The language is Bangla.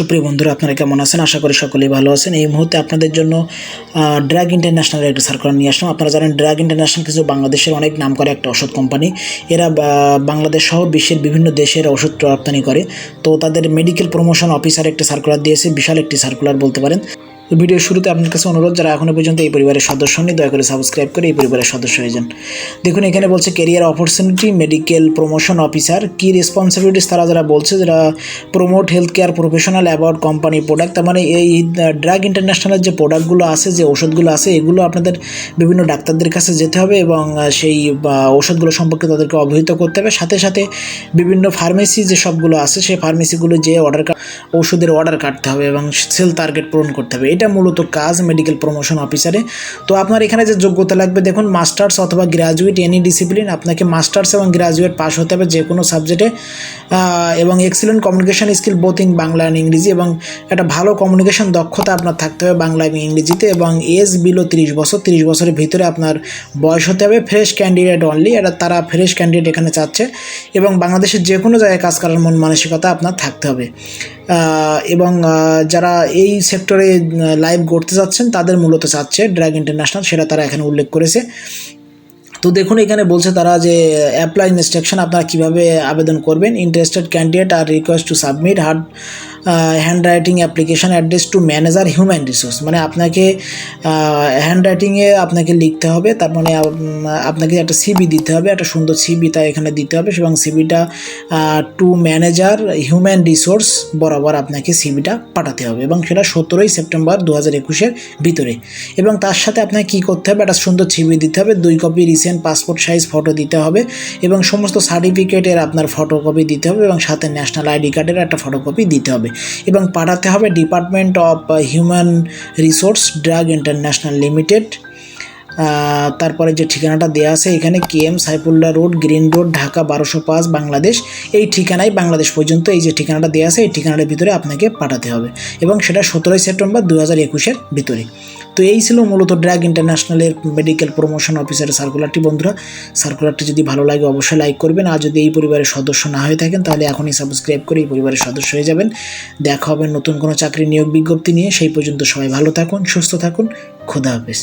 সুপ্রিয় বন্ধুরা, আপনারা কেমন আছেন? আশা করি সকলেই ভালো আছেন। এই মুহূর্তে আপনাদের জন্য ড্রাগ ইন্টারন্যাশনাল একটা সার্কুলার নিয়ে আসলাম। আপনারা জানেন ড্রাগ ইন্টারন্যাশনাল কিছু বাংলাদেশের অনেক নাম করে একটা ওষুধ কোম্পানি এরা বাংলাদেশ সহ বিশ্বের বিভিন্ন দেশের ওষুধ রপ্তানি করে। তো তাদের মেডিকেল প্রমোশন অফিসার একটা সার্কুলার দিয়েছে, বিশাল একটি সার্কুলার বলতে পারেন। তো ভিডিওর শুরুতে আপনার কাছে অনুরোধ, যারা এখনও পর্যন্ত এই পরিবারের সদস্য নেই দয়া করে সাবস্ক্রাইব করে এই পরিবারের সদস্য হয়ে যান। দেখুন, এখানে বলছে career opportunity medical promotion officer কি রেসপন্সিবিলিটিস তারা যারা বলছে, যারা promote health care professional about company product তার মানে এই ড্রাগ ইন্টারন্যাশনালের যে প্রোডাক্টগুলো আছে, যে ওষুধগুলো আছে, এগুলো আপনাদের বিভিন্ন ডাক্তারদের কাছে যেতে হবে এবং সেই ওষুধগুলো সম্পর্কে তাদেরকে অবহিত করতে হবে। সাথে সাথে বিভিন্ন ফার্মেসি যে সবগুলো আছে, সেই ফার্মেসিগুলো যে অর্ডার ওষুধের অর্ডার কাটতে হবে এবং সেল টার্গেট পূরণ করতে হবে। এটা মূলত কাজ মেডিকেল প্রমোশন অফিসারে তো আপনার এখানে যে যোগ্যতা লাগবে, দেখুন মাস্টার্স অথবা গ্র্যাজুয়েট এনি ডিসিপ্লিন আপনাকে মাস্টার্স এবং গ্রাজুয়েট পাস হতে হবে যে কোনো সাবজেক্টে এবং excellent communication skill both in Bangla and ইংরেজি এবং একটা ভালো কমিউনিকেশন দক্ষতা আপনার থাকতে হবে বাংলা এবং ইংরেজিতে এবং এজ বিলো তিরিশ বছর, তিরিশ বছরের ভিতরে আপনার বয়স হতে হবে। ফ্রেশ ক্যান্ডিডেট অনলি এটা তারা ফ্রেশ ক্যান্ডিডেট এখানে চাচ্ছে এবং বাংলাদেশের যে কোনো জায়গায় কাজ করার মন মানসিকতা আপনার থাকতে হবে। এবং যারা এই সেক্টরে লাইভ গড়তে চাচ্ছেন তাদের মূলত চাচ্ছে ড্র্যাগ ইন্টারন্যাশনাল সেটা তারা এখানে উল্লেখ করেছে। তো দেখুন, এখানে বলছে তারা যে অ্যাপ্লাই ইনস্ট্রাকশন আপনারা কীভাবে আবেদন করবেন interested candidate R request to submit hard hand writing application address to manager human resource মানে আপনাকে হ্যান্ড রাইটিংয়ে আপনাকে লিখতে হবে, তার মানে আপনাকে একটা সিবি দিতে হবে, একটা সুন্দর সিবি তা এখানে দিতে হবে, এবং সিবিটা টু ম্যানেজার হিউম্যান রিসোর্স বরাবর আপনাকে সিবিটা পাঠাতে হবে, এবং সেটা সতেরোই সেপ্টেম্বর দু হাজার একুশের ভিতরে। এবং তার সাথে আপনাকে কী করতে হবে, একটা সুন্দর সিবি দিতে হবে, দুই copy recent passport size photo দিতে হবে, এবং সমস্ত সার্টিফিকেটের আপনার ফটোকপি দিতে হবে, এবং সাথে ন্যাশনাল আইডি কার্ডের একটা ফটোকপি দিতে হবে। এবং পাঠাতে হবে department of human resource drug international limited তারপরে যে ঠিকানাটা দেওয়া আছে এখানে K M Saifullah road, green road, Dhaka বারোশো পাঁচ, বাংলাদেশ। এই ঠিকানায় বাংলাদেশ পর্যন্ত এই যে ঠিকানাটা দেওয়া আছে, এই ঠিকানাটার ভিতরে আপনাকে পাঠাতে হবে। এবং সেটা সতেরোই সেপ্টেম্বর দু হাজার একুশের ভিতরে। তো এই ছিল মূলত ড্রাগ ইন্টারন্যাশনালের মেডিকেল প্রমোশন অফিসারের সার্কুলারটি বন্ধুরা সার্কুলারটি যদি ভালো লাগে অবশ্যই লাইক করবেন। আর যদি এই পরিবারের সদস্য না হয়ে থাকেন, তাহলে এখনই সাবস্ক্রাইব করে এই পরিবারের সদস্য হয়ে যাবেন। দেখা হবে নতুন কোনো চাকরি নিয়োগ বিজ্ঞপ্তি নিয়ে। সেই পর্যন্ত সবাই ভালো থাকুন, সুস্থ থাকুন। খোদা হাফেজ।